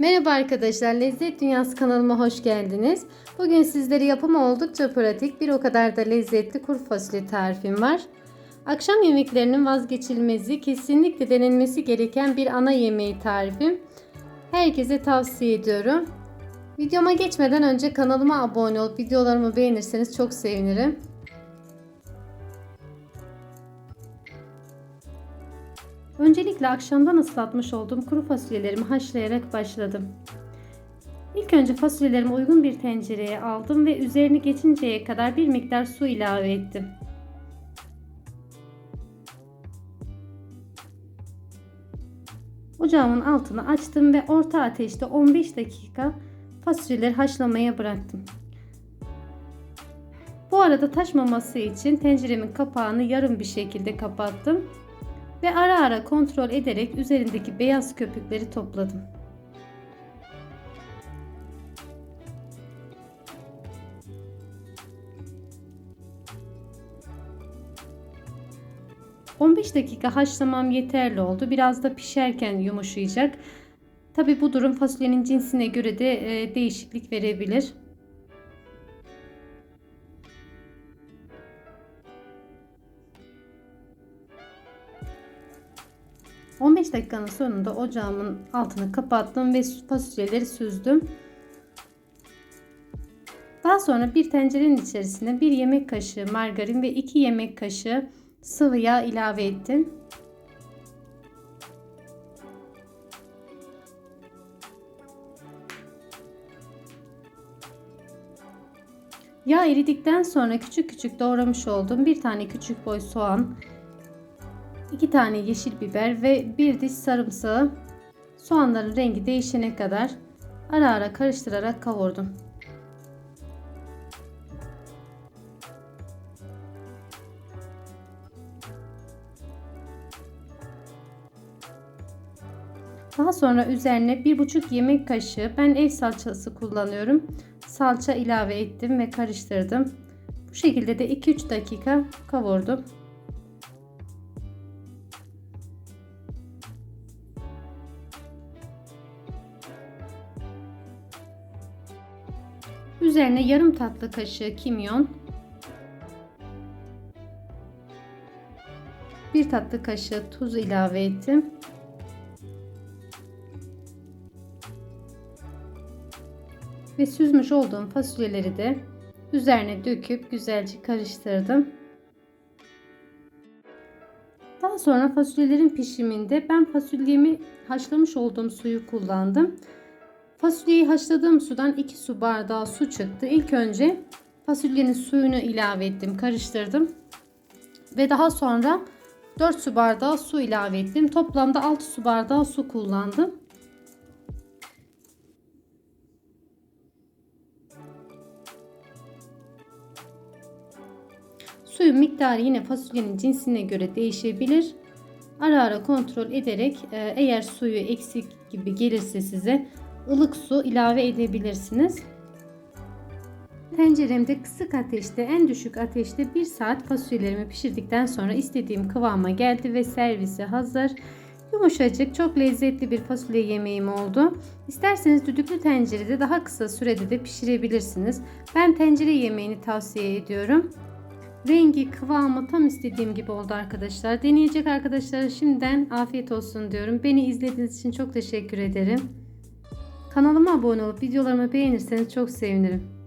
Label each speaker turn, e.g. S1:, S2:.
S1: Merhaba arkadaşlar, Lezzet Dünyası kanalıma hoş geldiniz. Bugün sizlere yapımı oldukça pratik, bir o kadar da lezzetli kuru fasulye tarifim var. Akşam yemeklerinin vazgeçilmezi, kesinlikle denenmesi gereken bir ana yemeği tarifim. Herkese tavsiye ediyorum. Videoma geçmeden önce kanalıma abone olup videolarımı beğenirseniz çok sevinirim. Öncelikle akşamdan ıslatmış olduğum kuru fasulyelerimi haşlayarak başladım. İlk önce fasulyelerimi uygun bir tencereye aldım ve üzerini geçinceye kadar bir miktar su ilave ettim. Ocağımın altını açtım ve orta ateşte 15 dakika fasulyeleri haşlamaya bıraktım. Bu arada taşmaması için tenceremin kapağını yarım bir şekilde kapattım ve ara ara kontrol ederek üzerindeki beyaz köpükleri topladım. ...15 dakika haşlamam yeterli oldu. Biraz da pişerken yumuşayacak. Tabi bu durum fasulyenin cinsine göre de e, değişiklik verebilir. 15 dakikanın sonunda ocağımın altını kapattım ve fasulyeleri süzdüm. Daha sonra bir tencerenin içerisine 1 yemek kaşığı margarin ve 2 yemek kaşığı sıvı yağ ilave ettim. Yağ eridikten sonra küçük küçük doğramış olduğum bir tane küçük boy soğan, 2 tane yeşil biber ve bir diş sarımsağı soğanların rengi değişene kadar ara ara karıştırarak kavurdum. Daha sonra üzerine 1,5 yemek kaşığı ben ev salçası kullanıyorum. Salça ilave ettim ve karıştırdım. Bu şekilde de 2-3 dakika kavurdum. Üzerine yarım tatlı kaşığı kimyon, bir tatlı kaşığı tuz ilave ettim. Ve süzmüş olduğum fasulyeleri de üzerine döküp güzelce karıştırdım. Daha sonra fasulyelerin pişiminde ben fasulyemi haşlamış olduğum suyu kullandım. Fasulyeyi haşladığım sudan 2 su bardağı su çıktı. İlk önce fasulyenin suyunu ilave ettim, karıştırdım. Ve daha sonra 4 su bardağı su ilave ettim. Toplamda 6 su bardağı su kullandım. Suyun miktarı yine fasulyenin cinsine göre değişebilir. Ara ara kontrol ederek e, eğer suyu eksik gibi gelirse size ılık su ilave edebilirsiniz. Tenceremde kısık ateşte en düşük ateşte 1 saat fasulyelerimi pişirdikten sonra istediğim kıvama geldi ve servise hazır. Yumuşacık, çok lezzetli bir fasulye yemeğim oldu. İsterseniz düdüklü tencerede daha kısa sürede de pişirebilirsiniz. Ben tencere yemeğini tavsiye ediyorum. Rengi, kıvamı tam istediğim gibi oldu arkadaşlar. Deneyecek arkadaşlara şimdiden afiyet olsun diyorum. Beni izlediğiniz için çok teşekkür ederim. Kanalıma abone olup videolarımı beğenirseniz çok sevinirim.